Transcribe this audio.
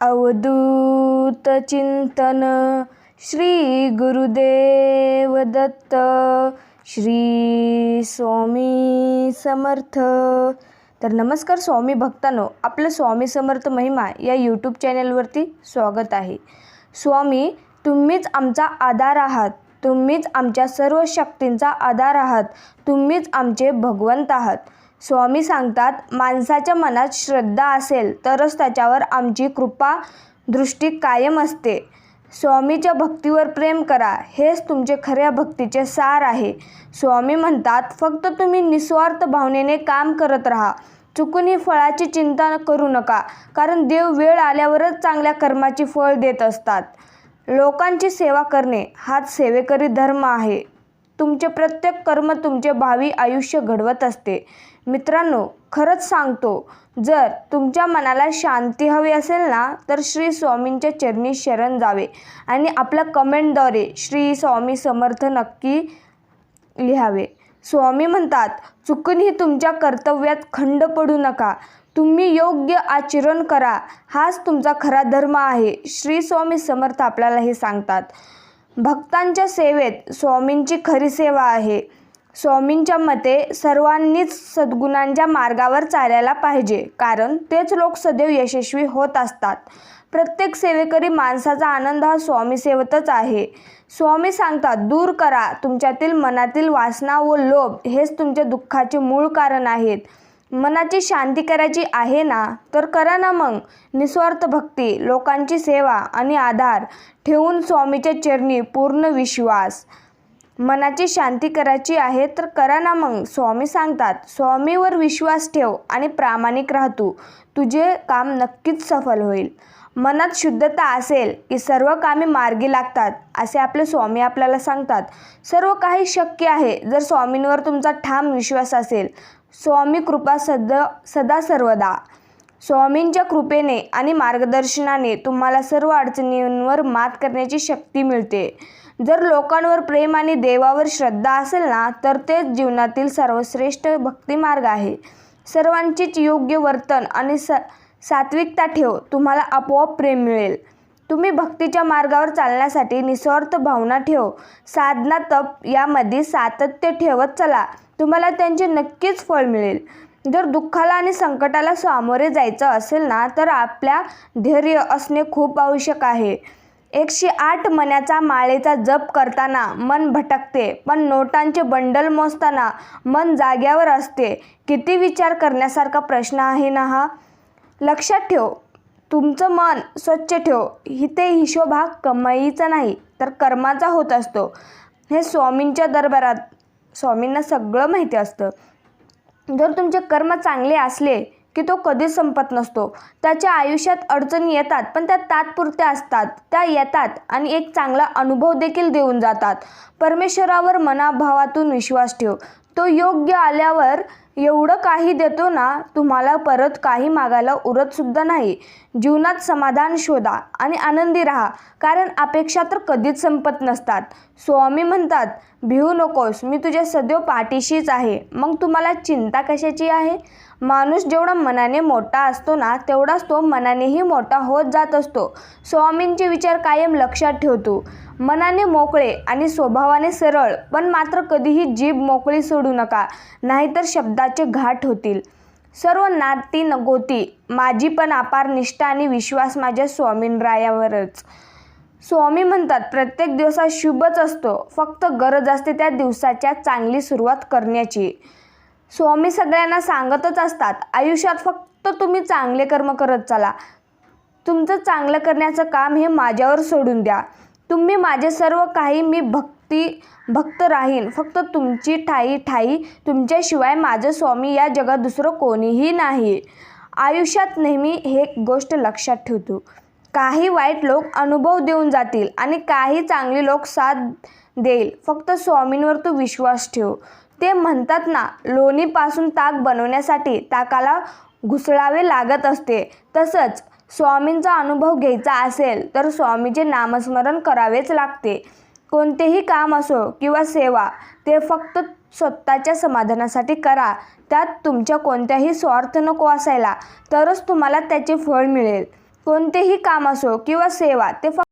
अवधूत चिंतन श्री गुरुदेव दत्त श्री स्वामी समर्थ. तर नमस्कार स्वामी भक्तांनो आपलं स्वामी समर्थ महिमा या यूट्यूब चॅनलवरती स्वागत आहे. स्वामी तुम्हीच आमचा आधार आहात तुम्हीच आमच्या सर्व शक्तींचा आधार आहात तुम्हीच आमचे भगवंत आहात. स्वामी सांगतात माणसाच्या मनात श्रद्धा असेल तरच त्याच्यावर आमची कृपा दृष्टी कायम असते. स्वामीच्या भक्तीवर प्रेम करा हेच तुमचे खऱ्या भक्तीचे सार आहे. स्वामी म्हणतात फक्त तुम्ही निस्वार्थ भावनेने काम करत राहा. चुकूनही फळाची चिंता करू नका कारण देव वेळ आल्यावरच चांगल्या कर्माची फळ देत असतात. लोकांची सेवा करणे हाच सेवेकरी धर्म आहे. तुमचे प्रत्येक कर्म तुमचे भावी आयुष्य घडवत असते. मित्रांनो खरंच सांगतो जर तुमच्या मनाला शांती हवी असेल ना तर श्री स्वामींच्या चरणी शरण जावे आणि आपल्या कमेंटद्वारे श्री स्वामी समर्थ नक्की लिहावे. स्वामी म्हणतात चुकूनही तुमच्या कर्तव्यात खंड पडू नका. तुम्ही योग्य आचरण करा. हाच तुमचा खरा धर्म आहे. श्री स्वामी समर्थ आपल्याला हे सांगतात. भक्तांच्या सेवेत स्वामींची खरी सेवा आहे. स्वामींच्या मते सर्वांनीच सद्गुणांच्या मार्गावर चालायला पाहिजे. कारण तेच लोक सदैव यशस्वी होत असतात. प्रत्येक सेवेकरी माणसाचा आनंद हा स्वामी सेवतच आहे. स्वामी सांगतात दूर करा. तुमच्यातील मनातील वासना व लोभ हेच तुमच्या दुःखाचे मूळ कारण आहेत. मनाची शांती करायची आहे ना तर करा ना मग. निस्वार्थ भक्ती लोकांची सेवा आणि आधार ठेवून स्वामीच्या चरणी पूर्ण विश्वास. मनाची शांती करायची आहे तर करा ना मग स्वामी सांगतात. स्वामीवर विश्वास ठेव आणि प्रामाणिक राहतू तुझे काम नक्कीच सफल होईल. मनात शुद्धता असेल की सर्व कामे मार्गी लागतात असे आपले स्वामी आपल्याला सांगतात. सर्व काही शक्य आहे जर स्वामींवर तुमचा ठाम विश्वास असेल. स्वामी कृपा सद सदा सर्वदा. स्वामींच्या कृपेने आणि मार्गदर्शनाने तुम्हाला सर्व अडचणींवर मात करण्याची शक्ती मिळते. जर लोकांवर प्रेम आणि देवावर श्रद्धा असेल ना तर तेच जीवनातील सर्वश्रेष्ठ भक्तिमार्ग आहे. सर्वांचीच योग्य वर्तन आणि स सात्विकता ठेव तुम्हाला आपोआप प्रेम मिळेल. तुम्ही भक्तीच्या मार्गावर चालण्यासाठी निस्वार्थ भावना ठेव. साधना तप यामध्ये सातत्य ठेवत चला. तुम्हाला त्यांचे नक्कीच फळ मिळेल. जर दुःखाला आणि संकटाला सामोरे जायचं असेल ना तर आपल्या धैर्य असणे खूप आवश्यक आहे. एकशे आठ मण्याचा माळेचा जप करताना मन भटकते पण नोटांचे बंडल मोजताना मन जाग्यावर असते. किती विचार करण्यासारखा प्रश्न आहे ना हा? लक्षात ठेव तुमचं मन स्वच्छ ठेव. इथे हिशोब हा कमाईचा नाही तर कर्माचा होत असतो. हे स्वामींच्या दरबारात स्वामींना सगळं माहिती असतं. जर तुमचे कर्म चांगले असले की तो कधीच संपत नसतो. त्याच्या आयुष्यात अडचणी येतात पण त्या तात्पुरत्या असतात. त्या येतात आणि एक चांगला अनुभव देखील देऊन जातात. परमेश्वरावर मनाभावातून विश्वास ठेव. तो योग्य आल्यावर एवढं काही देतो ना तुम्हाला परत काही मागायला उरतसुद्धा नाही. जीवनात समाधान शोधा आणि आनंदी राहा कारण अपेक्षा तर कधीच संपत नसतात. स्वामी म्हणतात भिवू नकोस मी तुझ्या सदैव पाठीशीच आहे. मग तुम्हाला चिंता कशाची आहे? माणूस जेवढा मनाने मोठा असतो ना तेवढाच तो मनानेही मोठा होत जात असतो. स्वामींचे विचार कायम लक्षात ठेवतो. मनाने मोकळे आणि स्वभावाने सरळ पण मात्र कधीही जीभ मोकळी सोडू नका नाहीतर शब्दाचे घाट होतील. सर्व नाती नगोती माझी पण अपार निष्ठा आणि विश्वास माझ्या स्वामींरायावरच स्वामी म्हणतात प्रत्येक दिवसा शुभच असतो. फक्त गरज असते त्या दिवसाच्या चांगली सुरुवात करण्याची. स्वामी सगळ्यांना सांगतच असतात आयुष्यात फक्त तुम्ही चांगले कर्म करत चला. तुमचं चांगलं करण्याचं काम हे माझ्यावर सोडून द्या. तुम्ही माझे सर्व काही मी भक्ती भक्त राहीन. फक्त तुमची ठाई ठाई. तुमच्याशिवाय माझं स्वामी या जगात दुसरं कोणीही नाही. आयुष्यात नेहमी हे गोष्ट लक्षात ठेवतो. काही वाईट लोक अनुभव देऊन जातील आणि काही चांगले लोक साथ देईल. फक्त स्वामींवर तू विश्वास ठेव. ते म्हणतात ना लोणीपासून ताक बनवण्यासाठी ताकाला घुसळावे लागत असते. तसंच स्वामींचा अनुभव घ्यायचा असेल तर स्वामीचे नामस्मरण करावेच लागते. कोणतेही काम असो किंवा सेवा ते फक्त स्वतःच्या समाधानासाठी करा. त्यात तुमच्या कोणत्याही स्वार्थ नको असायला तरच तुम्हाला त्याचे फळ मिळेल. कोणतेही काम असो किंवा सेवा ते फक्त